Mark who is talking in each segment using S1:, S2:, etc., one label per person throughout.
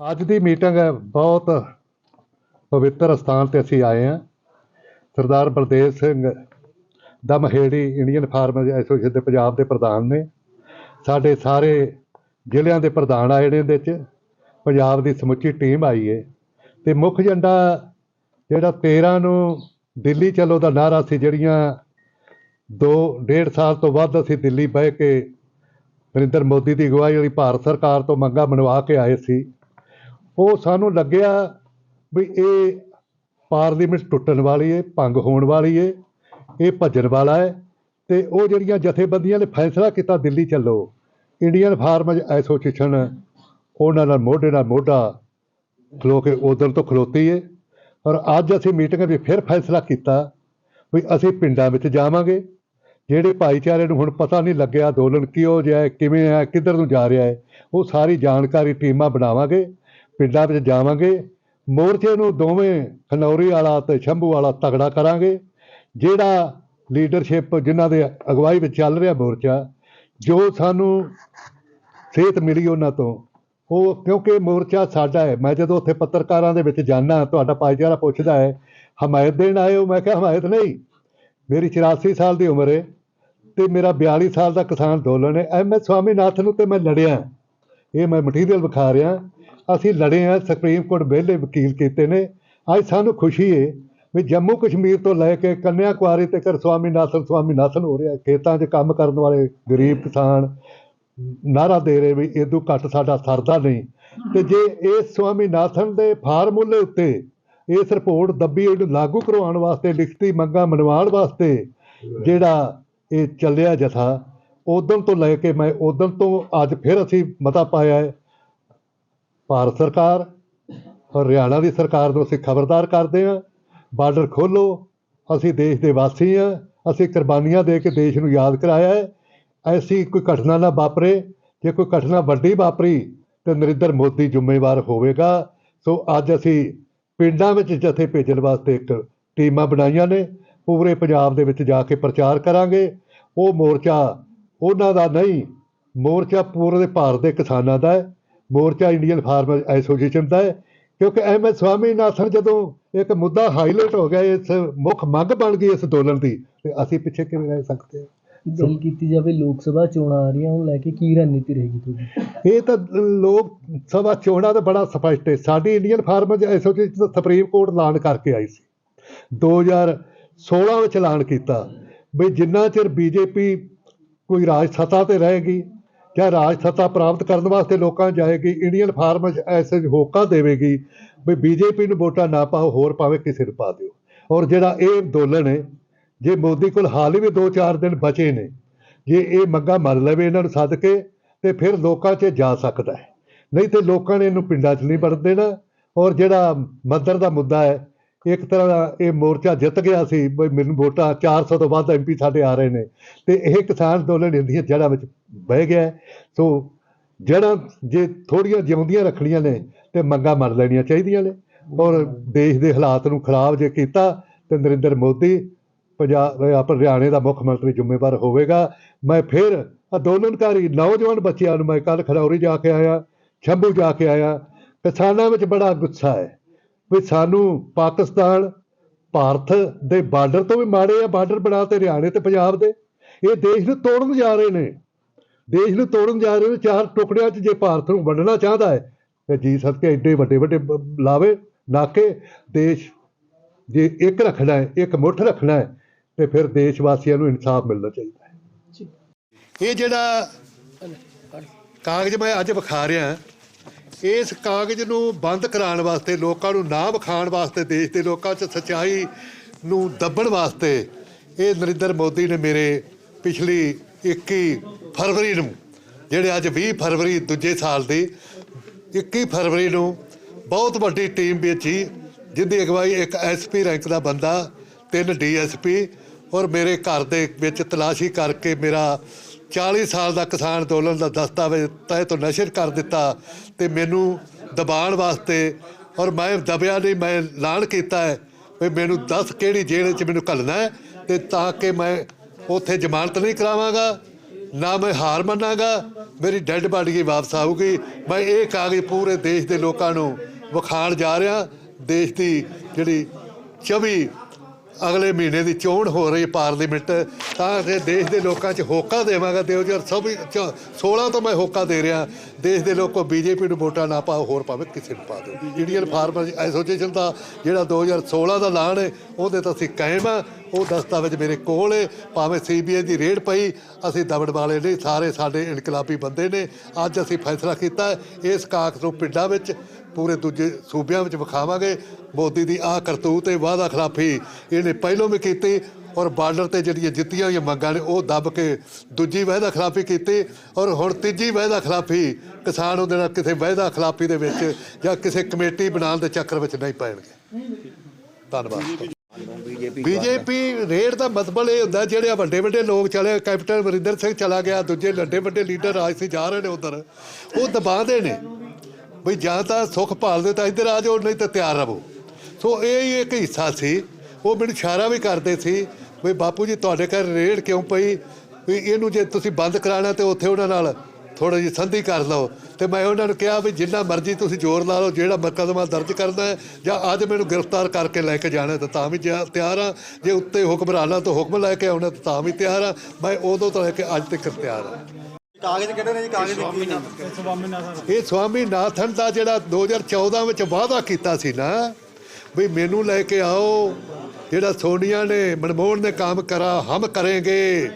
S1: ਅੱਜ ਦੀ ਮੀਟਿੰਗ ਬਹੁਤ ਪਵਿੱਤਰ ਸਥਾਨ ਤੇ ਅਸੀਂ ਆਏ ਹਾਂ। Sardar Baldev Singh Damheri Indian farmer association ਦੇ ਪੰਜਾਬ ਦੇ ਪ੍ਰਧਾਨ ਨੇ। ਸਾਡੇ ਸਾਰੇ ਜ਼ਿਲ੍ਹਿਆਂ ਦੇ ਪ੍ਰਧਾਨ ਆਏ ਨੇ ਇਹਦੇ 'ਚ। ਪੰਜਾਬ ਦੀ ਸਮੁੱਚੀ ਟੀਮ ਆਈ ਹੈ ਤੇ ਮੁੱਖ ਏਜੰਡਾ ਜਿਹੜਾ 13 ਨੂੰ ਦਿੱਲੀ ਚਲੋ ਦਾ ਨਾਰਾ ਸੀ, ਜਿਹੜੀਆਂ ਦੋ, ਡੇਢ ਸਾਲ ਤੋਂ ਵੱਧ ਅਸੀਂ ਦਿੱਲੀ ਬਹਿ ਕੇ ਨਰਿੰਦਰ ਮੋਦੀ ਦੀ ਅਗਵਾਈ ਵਾਲੀ ਭਾਰਤ ਸਰਕਾਰ ਤੋਂ ਮੰਗਾਂ ਮਨਵਾ ਕੇ ਆਏ ਸੀ। ਉਹ ਸਾਨੂੰ ਲੱਗਿਆ ਵੀ ਇਹ ਪਾਰਲੀਮੈਂਟ ਟੁੱਟਣ ਵਾਲੀ ਹੈ ਭੰਗ ਹੋਣ ਵਾਲੀ ਹੈ ਇਹ ਭੱਜਣ ਵਾਲਾ ਹੈ ਤੇ ਉਹ ਜਿਹੜੀਆਂ ਜਥੇਬੰਦੀਆਂ ਨੇ ਫੈਸਲਾ ਕੀਤਾ ਦਿੱਲੀ ਚੱਲੋ, ਇੰਡੀਅਨ ਫਾਰਮਜ ਐਸੋਸੀਏਸ਼ਨ ਉਹਨਾਂ ਨਾਲ ਮੋਢੇ ਨਾਲ ਮੋਢਾ ਖਲੋ ਕੇ ਉਦੋਂ ਤੋਂ ਖਲੋਤੀ ਹੈ ਔਰ ਅੱਜ ਅਸੀਂ ਮੀਟਿੰਗ ਵਿੱਚ ਫਿਰ ਫੈਸਲਾ ਕੀਤਾ ਵੀ ਅਸੀਂ ਪਿੰਡਾਂ ਵਿੱਚ ਜਾਵਾਂਗੇ, ਜਿਹੜੇ ਭਾਈਚਾਰੇ ਨੂੰ ਹੁਣ ਪਤਾ ਨਹੀਂ ਲੱਗਿਆ, ਅੰਦੋਲਨ ਕਿਉਂ ਜਿਹਾ ਹੈ, ਕਿਵੇਂ ਹੈ, ਕਿੱਧਰ ਨੂੰ ਜਾ ਰਿਹਾ ਹੈ, ਉਹ ਸਾਰੀ ਜਾਣਕਾਰੀ ਟੀਮਾਂ ਬਣਾਵਾਂਗੇ ਪਿੰਡਾਂ ਵਿੱਚ ਜਾਵਾਂਗੇ। ਮੋਰਚੇ ਨੂੰ ਦੋਵੇਂ ਖਨੌਰੀ ਵਾਲਾ ਤੇ ਸ਼ੰਭੂ ਵਾਲਾ ਤਗੜਾ ਕਰਾਂਗੇ। ਜਿਹੜਾ ਲੀਡਰਸ਼ਿਪ ਜਿਨ੍ਹਾਂ ਦੇ ਅਗਵਾਈ ਵਿੱਚ ਚੱਲ ਰਿਹਾ ਮੋਰਚਾ, ਜੋ ਸਾਨੂੰ ਸਿਹਤ ਮਿਲੀ ਉਹਨਾਂ ਤੋਂ, ਉਹ ਕਿਉਂਕਿ ਮੋਰਚਾ ਸਾਡਾ ਹੈ, ਮੈਂ ਜਦੋਂ ਉੱਥੇ ਪੱਤਰਕਾਰਾਂ ਦੇ ਵਿੱਚ ਜਾਣਾ ਤੁਹਾਡਾ ਭਾਈਚਾਰਾ ਪੁੱਛਦਾ ਹੈ, ਹਮਾਇਤ ਦੇਣ ਆਏ ਹੋ? ਮੈਂ ਕਿਹਾ, ਹਮਾਇਤ ਨਹੀਂ। ਮੇਰੀ 84 ਸਾਲ ਦੀ ਉਮਰ ਹੈ ਤੇ ਮੇਰਾ 42 ਸਾਲ ਦਾ ਕਿਸਾਨ ਅੰਦੋਲਨ ਹੈ। ਐਮ ਐਸ ਸਵਾਮੀਨਾਥਨ ਨੂੰ ਤੇ ਮੈਂ ਲੜਿਆ। ਇਹ ਮੈਂ ਮਟੀਰੀਅਲ ਵਿਖਾ ਰਿਹਾ। ਅਸੀਂ ਲੜੇ ਆ ਸੁਪਰੀਮ ਕੋਰਟ ਵਿਹਲੇ ਵਕੀਲ ਕੀਤੇ ਨੇ। ਅੱਜ ਸਾਨੂੰ ਖੁਸ਼ੀ ਹੈ ਵੀ ਜੰਮੂ ਕਸ਼ਮੀਰ ਤੋਂ ਲੈ ਕੇ ਕੰਨਿਆ ਕੁਆਰੀ ਤੱਕ ਸਵਾਮੀਨਾਥਨ ਸਵਾਮੀਨਾਥਨ ਹੋ ਰਿਹਾ। ਖੇਤਾਂ 'ਚ ਕੰਮ ਕਰਨ ਵਾਲੇ ਗਰੀਬ ਕਿਸਾਨ ਨਾਰਾ ਦੇ ਰਹੇ ਵੀ ਇਦੋਂ ਘੱਟ ਸਾਡਾ ਸਰਦਾ ਨਹੀਂ। ਤੇ ਜੇ ਇਸ ਸਵਾਮੀਨਾਥਨ ਦੇ ਫਾਰਮੂਲੇ ਉੱਤੇ ਇਸ ਰਿਪੋਰਟ ਦੱਬੀ ਇਹਨੂੰ ਲਾਗੂ ਕਰਵਾਉਣ ਵਾਸਤੇ, ਲਿਖਤੀ ਮੰਗਾਂ ਮਨਵਾਉਣ ਵਾਸਤੇ ਜਿਹੜਾ ਇਹ ਚੱਲਿਆ ਜਥਾ, ਉਦੋਂ ਤੋਂ ਲੈ ਕੇ ਮੈਂ ਉਦੋਂ ਤੋਂ ਅੱਜ ਫਿਰ ਅਸੀਂ ਮਤਾ ਪਾਇਆ ਹੈ। ਭਾਰਤ ਸਰਕਾਰ, ਹਰਿਆਣਾ ਦੀ ਸਰਕਾਰ ਨੂੰ ਅਸੀਂ ਖਬਰਦਾਰ ਕਰਦੇ ਹਾਂ, ਬਾਰਡਰ ਖੋਲੋ ਅਸੀਂ ਦੇਸ਼ ਦੇ ਵਾਸੀ ਹਾਂ, ਅਸੀਂ ਕੁਰਬਾਨੀਆਂ ਦੇ ਕੇ ਦੇਸ਼ ਨੂੰ ਯਾਦ ਕਰਾਇਆ ਹੈ, ਐਸੀ ਕੋਈ ਘਟਨਾ ਨਾ ਵਾਪਰੇ, ਜੇ ਕੋਈ ਘਟਨਾ ਵੱਡੀ ਵਾਪਰੀ, ਤੇ ਨਰਿੰਦਰ ਮੋਦੀ ਜ਼ਿੰਮੇਵਾਰ ਹੋਵੇਗਾ। ਸੋ ਅੱਜ ਅਸੀਂ ਪਿੰਡਾਂ ਵਿੱਚ ਜਥੇ ਭੇਜਣ ਵਾਸਤੇ ਇੱਕ ਟੀਮਾਂ ਬਣਾਈਆਂ ਨੇ, ਪੂਰੇ ਪੰਜਾਬ ਦੇ ਵਿੱਚ ਜਾ ਕੇ ਪ੍ਰਚਾਰ ਕਰਾਂਗੇ। ਉਹ ਮੋਰਚਾ ਉਹਨਾਂ ਦਾ ਨਹੀਂ, ਮੋਰਚਾ ਪੂਰੇ ਭਾਰਤ ਦੇ ਕਿਸਾਨਾਂ ਦਾ ਹੈ। ਮੋਰਚਾ ਇੰਡੀਅਨ ਫਾਰਮਰ ਐਸੋਸੀਏਸ਼ਨ ਦਾ ਹੈ ਕਿਉਂਕਿ ਐਮ ਐਸ ਸਵਾਮੀਨਾਥਨ ਜਦੋਂ ਇੱਕ ਮੁੱਦਾ ਹਾਈਲਾਈਟ ਹੋ ਗਿਆ ਇਸ ਮੁੱਖ ਮੰਗ ਬਣ ਗਈ ਇਸ ਅੰਦੋਲਨ ਦੀ ਤੇ ਅਸੀਂ ਪਿੱਛੇ ਕਿਵੇਂ ਰਹਿ ਸਕਦੇ ਹਾਂ?
S2: ਗੱਲ ਕੀਤੀ ਜਾਵੇ ਲੋਕ ਸਭਾ ਚੋਣਾਂ ਆ ਰਹੀਆਂ ਹੁਣ ਲੈ ਕੇ ਕੀ ਰਣਨੀਤੀ ਰਹੇਗੀ ਤੁਹਾਡੀ?
S1: ਇਹ ਤਾਂ ਲੋਕ ਸਭਾ ਚੋਣਾਂ ਦਾ ਬੜਾ ਸਪਸ਼ਟ ਹੈ। ਸਾਡੀ Indian farmers association supreme court ਐਲਾਨ ਕਰਕੇ ਆਈ ਸੀ। 2016 ਵਿੱਚ ਐਲਾਨ ਕੀਤਾ। ਵੀ ਜਿੰਨਾ ਚਿਰ ਬੀਜੇਪੀ ਕੋਈ ਰਾਜ ਸੱਤਾ ਤੇ ਰਹੇਗੀ ਜਾਂ ਰਾਜ ਸੱਤਾ ਪ੍ਰਾਪਤ ਕਰਨ ਵਾਸਤੇ ਲੋਕਾਂ ਜਾਏਗੀ ਇੰਡੀਅਨ ਫਾਰਮਰਜ਼ ਐਸੇ ਹੋਕਾ ਦੇਵੇਗੀ ਵੀ ਬੀਜੇਪੀ ਨੂੰ ਵੋਟਾਂ ਨਾ ਪਾਓ, ਹੋਰ ਪਾਵੇ ਕਿਸੇ ਨੂੰ ਪਾ ਦਿਓ। ਔਰ ਜਿਹੜਾ ਇਹ ਅੰਦੋਲਨ ਹੈ, ਜੇ ਮੋਦੀ ਕੋਲ ਹਾਲ ਹੀ ਵੀ 2-4 ਦਿਨ ਬਚੇ ਨੇ, ਜੇ ਇਹ ਮੰਗਾ ਮੰਨ ਲਵੇ ਇਹਨਾਂ ਨੂੰ ਸੱਦ ਕੇ, ਤੇ ਫਿਰ ਲੋਕਾਂ 'ਚ ਜਾ ਸਕਦਾ ਹੈ। ਨਹੀਂ ਤੇ ਲੋਕਾਂ ਨੇ ਇਹਨੂੰ ਪਿੰਡਾਂ 'ਚ ਨਹੀਂ ਵੜਨ ਦੇਣਾ। ਔਰ ਜਿਹੜਾ ਮੰਦਰ ਦਾ ਮੁੱਦਾ ਹੈ ਇੱਕ ਤਰ੍ਹਾਂ ਦਾ ਇਹ ਮੋਰਚਾ ਜਿੱਤ ਗਿਆ ਸੀ ਬਈ ਮੈਨੂੰ ਵੋਟਾਂ 400 ਤੋਂ ਵੱਧ ਐਮਪੀ ਸਾਡੇ ਆ ਰਹੇ ਨੇ। ਤੇ ਇਹ ਕਿਸਾਨ ਅੰਦੋਲਨ ਇੰਦੀਆਂ ਜੜ੍ਹਾਂ ਵਿੱਚ ਬਹਿ ਗਿਆ ਸੋ ਜੜ੍ਹਾਂ ਜੇ ਥੋੜੀਆਂ ਜਿਉਂਦੀਆਂ ਰੱਖਣੀਆਂ ਨੇ, ਤੇ ਮੰਗਾਂ ਮੰਨ ਲੈਣੀਆਂ ਚਾਹੀਦੀਆਂ ਨੇ। ਔਰ ਦੇਸ਼ ਦੇ ਹਾਲਾਤ ਨੂੰ ਖਰਾਬ ਜੇ ਕੀਤਾ, ਤੇ ਨਰਿੰਦਰ ਮੋਦੀ ਪੰਜਾਬ ਆਪਣੇ ਹਰਿਆਣੇ ਦਾ ਮੁੱਖ ਮੰਤਰੀ ਜ਼ਿੰਮੇਵਾਰ ਹੋਵੇਗਾ। ਮੈਂ ਫਿਰ ਅੰਦੋਲਨਕਾਰੀ ਨੌਜਵਾਨ ਬੱਚਿਆਂ ਨੂੰ ਮੈਂ ਕੱਲ ਖੜੌਰੀ ਜਾ ਕੇ ਆਇਆ, ਸ਼ੰਭੂ ਜਾ ਕੇ ਆਇਆ। ਕਿਸਾਨਾਂ ਵਿੱਚ ਬੜਾ ਗੁੱਸਾ ਹੈ। ਵੀ ਸਾਨੂੰ ਪਾਕਿਸਤਾਨ ਭਾਰਤ ਦੇ ਬਾਰਡਰ ਤੋਂ ਵੀ ਮਾੜੇ ਆ, ਬਾਰਡਰ ਬਣਾ ਤੇ ਹਰਿਆਣੇ ਤੇ ਪੰਜਾਬ ਦੇ। ਇਹ ਦੇਸ਼ ਨੂੰ ਤੋੜਨ ਜਾ ਰਹੇ ਨੇ। ਦੇਸ਼ ਨੂੰ ਤੋੜਨ ਜਾ ਰਹੇ ਨੇ, ਚਾਰ ਟੁਕੜਿਆਂ 'ਚ ਜੇ ਭਾਰਤ ਨੂੰ ਵੰਡਣਾ ਚਾਹਦਾ ਹੈ, ਤੇ ਜੀ ਸਦਕੇ ਐਡੇ ਵੱਡੇ ਵੱਡੇ ਲਾਵੇ, ਨਾਕੇ, ਦੇਸ਼ ਜੇ ਇੱਕ ਰੱਖਣਾ ਹੈ, ਇੱਕ ਮੁੱਠ ਰੱਖਣਾ ਹੈ, ਤੇ ਫਿਰ ਦੇਸ਼ ਵਾਸੀਆਂ ਨੂੰ ਇਨਸਾਫ ਮਿਲਣਾ ਚਾਹੀਦਾ ਹੈ। ਇਹ ਜਿਹੜਾ ਕਾਗਜ਼ ਮੈਂ ਅੱਜ ਵਿਖਾ ਰਿਹਾ ਇਸ ਕਾਗਜ਼ ਨੂੰ ਬੰਦ ਕਰਾਉਣ ਵਾਸਤੇ, ਲੋਕਾਂ ਨੂੰ ਨਾ ਵਿਖਾਉਣ ਵਾਸਤੇ, ਦੇਸ਼ ਦੇ ਲੋਕਾਂ 'ਚ ਸੱਚਾਈ ਨੂੰ ਦੱਬਣ ਵਾਸਤੇ ਇਹ ਨਰਿੰਦਰ ਮੋਦੀ ਨੇ ਮੇਰੇ ਪਿਛਲੀ 21 ਫਰਵਰੀ ਨੂੰ, ਜਿਹੜੇ ਅੱਜ 20 ਫਰਵਰੀ ਦੂਜੇ ਸਾਲ ਦੀ 21 ਫਰਵਰੀ ਨੂੰ ਬਹੁਤ ਵੱਡੀ ਟੀਮ ਵੇਚੀ ਜਿਹਦੀ ਅਗਵਾਈ ਇੱਕ ਐਸਪੀ ਰੈਂਕ ਦਾ ਬੰਦਾ, ਤਿੰਨ ਡੀਐਸਪੀ ਔਰ ਮੇਰੇ ਘਰ ਦੇ ਵਿੱਚ ਤਲਾਸ਼ੀ ਕਰਕੇ ਮੇਰਾ 40 ਸਾਲ ਦਾ ਕਿਸਾਨ ਅੰਦੋਲਨ ਦਾ ਦਸਤਾਵੇਜ਼ ਤਹਿ ਤੋਂ ਨਸ਼ਰ ਕਰ ਦਿੱਤਾ ਤੇ ਮੈਨੂੰ ਦਬਾਉਣ ਵਾਸਤੇ ਔਰ ਮੈਂ ਦਬਿਆ ਨਹੀਂ, ਮੈਂ ਐਲਾਨ ਕੀਤਾ ਹੈ ਵੀ ਮੈਨੂੰ ਦੱਸ ਕਿਹੜੀ ਜੇਲ੍ਹ 'ਚ ਮੈਨੂੰ ਘੱਲਣਾ ਹੈ ਤੇ ਤਾਂ ਕਿ ਮੈਂ ਉੱਥੇ ਜ਼ਮਾਨਤ ਨਹੀਂ ਕਰਾਵਾਂਗਾ, ਨਾ ਮੈਂ ਹਾਰ ਮੰਨਾਂਗਾ, ਮੇਰੀ ਡੈੱਡ ਬਾਡੀ ਵਾਪਸ ਆਊਗੀ। ਮੈਂ ਇਹ ਕਾਗਜ਼ ਪੂਰੇ ਦੇਸ਼ ਦੇ ਲੋਕਾਂ ਨੂੰ ਵਿਖਾਣ ਜਾ ਰਿਹਾ, ਦੇਸ਼ ਦੀ ਜਿਹੜੀ 24 ਅਗਲੇ ਮਹੀਨੇ ਦੀ ਚੋਣ ਹੋ ਰਹੀ ਪਾਰਲੀਮੈਂਟ, ਤਾਂ ਕਿ ਦੇਸ਼ ਦੇ ਲੋਕਾਂ 'ਚ ਹੋਕਾ ਦੇਵਾਂਗਾ 2016 ਤੋਂ ਮੈਂ ਹੋਕਾ ਦੇ ਰਿਹਾ, ਦੇਸ਼ ਦੇ ਲੋਕੋ ਬੀਜੇਪੀ ਨੂੰ ਵੋਟਾਂ ਨਾ ਪਾਓ, ਹੋਰ ਪਾਵੇ ਕਿਸੇ ਨੂੰ ਪਾ ਦਿਓ। ਇੰਡੀਅਨ ਫਾਰਮਰ ਐਸੋਸੀਏਸ਼ਨ ਦਾ ਜਿਹੜਾ 2016 ਦਾ ਐਲਾਨ ਹੈ, ਉਹਦੇ ਤਾਂ ਅਸੀਂ ਕਾਇਮ ਆ। ਉਹ ਦਸਤਾਵੇਜ਼ ਮੇਰੇ ਕੋਲ ਏ, ਭਾਵੇਂ ਸੀਬੀਆਈ ਦੀ ਰੇਡ ਪਈ, ਅਸੀਂ ਦਬੜ ਵਾਲੇ ਨਹੀਂ ਸਾਰੇ ਸਾਡੇ ਇਨਕਲਾਬੀ ਬੰਦੇ ਨੇ, ਅੱਜ ਅਸੀਂ ਫੈਸਲਾ ਕੀਤਾ ਇਸ ਕਾਕਸ ਨੂੰ ਪਿੰਡਾਂ ਵਿੱਚ, ਪੂਰੇ ਦੂਜੇ ਸੂਬਿਆਂ ਵਿੱਚ ਵਿਖਾਵਾਂਗੇ। ਮੋਦੀ ਦੀ ਆਹ ਕਰਤੂਤ ਤੇ ਵਾਅਦਾ ਖਿਲਾਫੀ, ਇਹਨੇ ਪਹਿਲੋਂ ਵੀ ਕੀਤੀ, ਔਰ ਬਾਰਡਰ ਤੇ ਜਿਹੜੀਆਂ ਜਿੱਤੀਆਂ ਹੋਈਆਂ ਮੰਗਾਂ ਨੇ, ਉਹ ਦੱਬ ਕੇ ਦੂਜੀ ਵਾਅਦਾ ਖਿਲਾਫੀ ਕੀਤੀ, ਔਰ ਹੁਣ ਤੀਜੀ ਵਾਅਦਾ ਖਿਲਾਫੀ, ਕਿਸਾਨ ਉਹਦੇ ਨਾਲ ਕਿਸੇ ਵਾਅਦਾ ਖਿਲਾਫੀ ਦੇ ਵਿੱਚ ਜਾਂ ਕਿਸੇ ਕਮੇਟੀ ਬਣਾਉਣ ਦੇ ਚੱਕਰ ਵਿੱਚ ਨਹੀਂ ਪੈਣਗੇ। ਧੰਨਵਾਦ। ਬੀਜੇਪੀ ਰੇਡ ਦਾ ਮਤਲਬ ਇਹ ਹੁੰਦਾ ਜਿਹੜੇ ਵੱਡੇ ਵੱਡੇ ਲੋਕ ਚਲੇ, ਕੈਪਟਨ ਅਮਰਿੰਦਰ ਸਿੰਘ ਚਲਾ ਗਿਆ, ਦੂਜੇ ਵੱਡੇ ਵੱਡੇ ਲੀਡਰ ਰਾਜ ਸੀ ਜਾ ਰਹੇ ਨੇ ਉਧਰ, ਉਹ ਦਬਾਉਂਦੇ ਨੇ ਵੀ ਜਾਂ ਤਾਂ ਸੁੱਖ ਭਾਲਦੇ ਤਾਂ ਇੱਧਰ ਆ ਜਾਓ, ਨਹੀਂ ਤਾਂ ਤਿਆਰ ਰਹੋ। ਸੋ ਇਹ ਹੀ ਇੱਕ ਹਿੱਸਾ ਸੀ, ਉਹ ਮੈਨੂੰ ਇਸ਼ਾਰਾ ਵੀ ਕਰਦੇ ਸੀ ਵੀ ਬਾਪੂ ਜੀ ਤੁਹਾਡੇ ਘਰ ਰੇਡ ਕਿਉਂ ਪਈ? ਵੀ ਇਹਨੂੰ ਜੇ ਤੁਸੀਂ ਬੰਦ ਕਰਾਣਾ ਤੇ ਉੱਥੇ ਉਹਨਾਂ ਨਾਲ ਥੋੜਾ ਜਿਹੀ ਸੰਧੀ ਕਰ ਲਓ। ਤੇ ਮੈਂ ਉਹਨਾਂ ਨੂੰ ਕਿਹਾ ਵੀ ਜਿੰਨਾ ਮਰਜ਼ੀ ਤੁਸੀਂ ਜ਼ੋਰ ਲਾ ਲਓ ਜਿਹੜਾ ਮੁਕੱਦਮਾ ਦਰਜ ਕਰਨਾ ਹੈ ਜਾਂ ਅੱਜ ਮੈਨੂੰ ਗ੍ਰਿਫਤਾਰ ਕਰਕੇ ਲੈ ਕੇ ਜਾਣਾ ਤਾਂ ਤਾਂ ਵੀ ਤਿਆਰ ਆ। ਜੇ ਉੱਤੇ ਹੁਕਮਰਾਨਾਂ ਤੋਂ ਹੁਕਮ ਲੈ ਕੇ ਆਉਣਾ ਤਾਂ ਵੀ ਤਿਆਰ ਆ। ਮੈਂ ਉਦੋਂ ਤੋਂ ਲੈ ਕੇ ਅੱਜ ਤੱਕ ਤਿਆਰ ਆ।
S3: ਕਾਗਜ਼ ਕਿਹੜੇ ਨੇ ਜੀ? ਕਾਗਜ਼ ਕੀ ਨੇ?
S1: ਇਹ ਸਵਾਮੀ ਨਾਥਨ ਦਾ ਜਿਹੜਾ 2014 ਵਿੱਚ ਵਾਅਦਾ ਕੀਤਾ ਸੀ ਨਾ ਵੀ ਮੈਨੂੰ ਲੈ ਕੇ ਆਓ ਜਿਹੜਾ ਸੋਨੀਆ ਨੇ ਮਨਮੋਹਨ ਨੇ ਕੰਮ ਕਰਾ ਹਮ ਕਰਾਂਗੇ।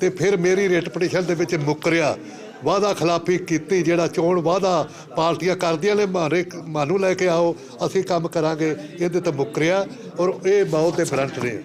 S1: ਤੇ ਫਿਰ ਮੇਰੀ ਰਿਟ ਪਟੀਸ਼ਨ ਦੇ ਵਿੱਚ ਮੁੱਕਰਿਆ। ਵਾਅਦਾ ਖਿਲਾਫੀ ਕੀਤੀ, ਜਿਹੜਾ ਚੋਣ ਵਾਅਦਾ ਪਾਰਟੀਆਂ ਕਰਦੀਆਂ ਨੇ, ਮਾਰੇ, ਮਾਨੂੰ ਲੈ ਕੇ ਆਓ, ਅਸੀਂ ਕੰਮ ਕਰਾਂਗੇ, ਇਹਦੇ ਤੇ ਮੁੱਕਰਿਆ ਔਰ ਇਹ ਬਹੁਤ ਦੇ ਫਰੰਟ ਨੇ।